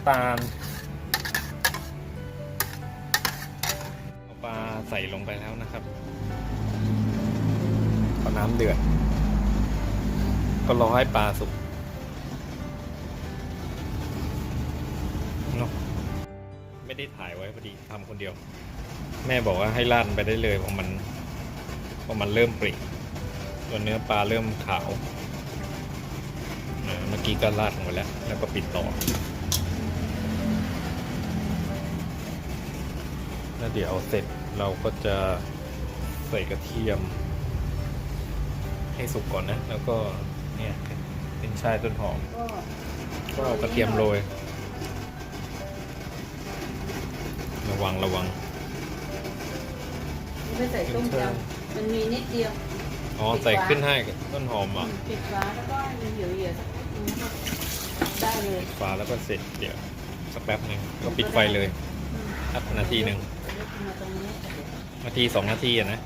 ำตาลเอาปลาใส่ลงไปแล้วนะครับพอน้ำเดือด ก็รอให้ปลาสุกเนาะไม่ได้ถ่ายไว้พอดีทำคนเดียว แม่บอกว่าให้ราดไปได้เลยเพราะมันเพราะมันเริ่มปริตัวเนื้อปลาเริ่มขาวเมื่อกี้ก็ราดลงไปแล้ว แล้วก็ปิดต่อ แล้วเดี๋ยวเสร็จเราก็จะใส่กระเทียม ให้สุกก่อนนะ แล้วก็เนี่ยเป็นชายต้นหอม ก็ก็เอากระเทียมโรย ระวังระวังไม่ใส่ต้มยำมันมีนิดเดียว อ๋อ ใส่ขึ้นให้กับต้นหอมอะปิดฝาแล้วก็ให้มันเหี่ยวๆสักนิดนึงก็ได้เลยฝาแล้วก็เสร็จเดี๋ยวสักแป๊บหนึ่งก็ปิดไฟเลยสักนาทีหนึ่ง มาตรงนี้นาทีสองนาทีอะนะ